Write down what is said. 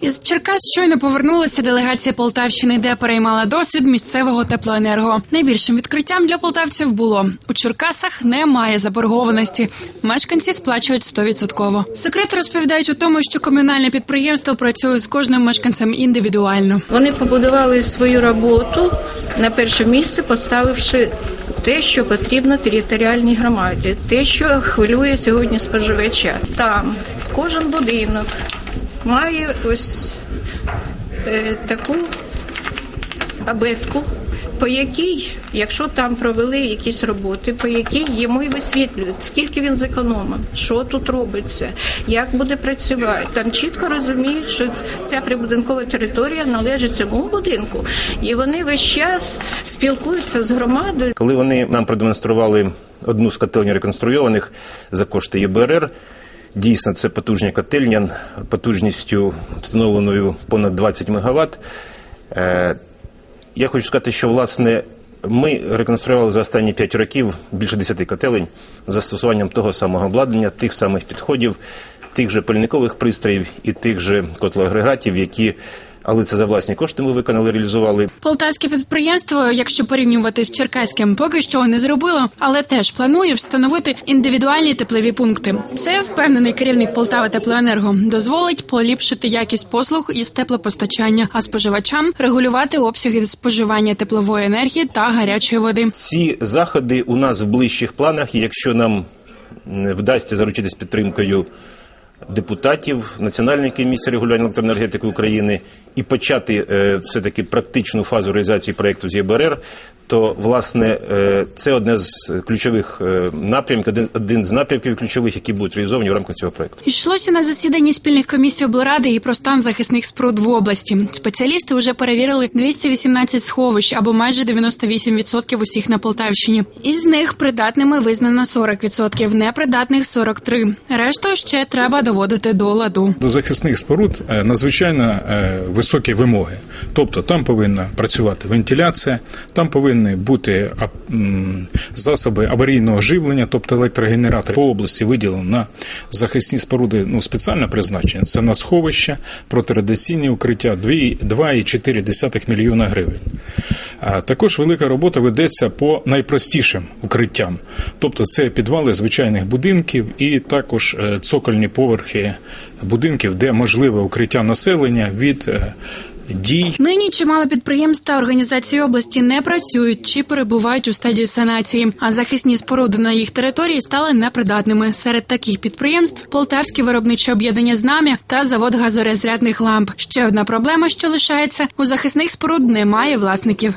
Із Черкас щойно повернулася делегація Полтавщини, де переймала досвід місцевого теплоенерго. Найбільшим відкриттям для полтавців було у Черкасах немає заборгованості. Мешканці сплачують 100%. Секрет розповідають у тому, що комунальне підприємство працює з кожним мешканцем індивідуально. Вони побудували свою роботу на перше місце, поставивши те, що потрібно територіальній громаді, те, що хвилює сьогодні споживача. Там кожен будинок має ось е, таку абетку. По якій, якщо там провели якісь роботи, по якій йому і висвітлюють, скільки він зекономив, що тут робиться, як буде працювати. Там чітко розуміють, що ця прибудинкова територія належить цьому будинку, і вони весь час спілкуються з громадою. Коли вони нам продемонстрували одну з котельень реконструйованих за кошти ЄБРР, дійсно це потужня котельня потужністю встановленою понад 20 МВт. Е, Я хочу сказати, що власне ми реконструювали за останні 5 років більше 10 котелень з застосуванням того самого обладнання, тих самих підходів, тих же пальникових пристроїв і тих же котлоагрегатів, які, але це за власні кошти ми виконали, реалізували. Полтавське підприємство, якщо порівнювати з черкаським, поки що не зробило, але теж планує встановити індивідуальні теплові пункти. Це впевнений керівник Полтава Теплоенерго дозволить поліпшити якість послуг із теплопостачання, а споживачам регулювати обсяги споживання теплової енергії та гарячої води. Ці заходи у нас в ближчих планах, якщо нам вдасться заручитись підтримкою депутатів Національної комісії регулювання електроенергетики України і почати е, все-таки практичну фазу реалізації проєкту з ЄБРР, то власне е, це одне з ключових е, напрямків, один, один з напрямків ключових, які будуть реалізовані в рамках цього проєкту. Йшлося на засіданні спільних комісій облради і про стан захисних споруд в області. Спеціалісти вже перевірили 218 сховищ або майже 98% усіх на Полтавщині. Із них придатними визнано 40%, непридатних 43%. Решту ще треба доводити до ладу. До захисних споруд е, надзвичайно високі вимоги. Тобто там повинна працювати вентиляція, там повинні бути засоби аварійного живлення, тобто електрогенератори. По області виділено на захисні споруди ну, спеціальне призначення. Це на сховища, протирадіаційні укриття 2,4 мільйона гривень. Також велика робота ведеться по найпростішим укриттям, тобто це підвали звичайних будинків і також е, цокольні поверхи будинків, де можливе укриття населення від е, дій Нині чимало підприємств та організацій області не працюють чи перебувають у стадії санації, а захисні споруди на їх території стали непридатними. Серед таких підприємств Полтавське виробниче об'єднання знам'я та завод газорозрядних ламп. Ще одна проблема, що лишається у захисних споруд, немає власників.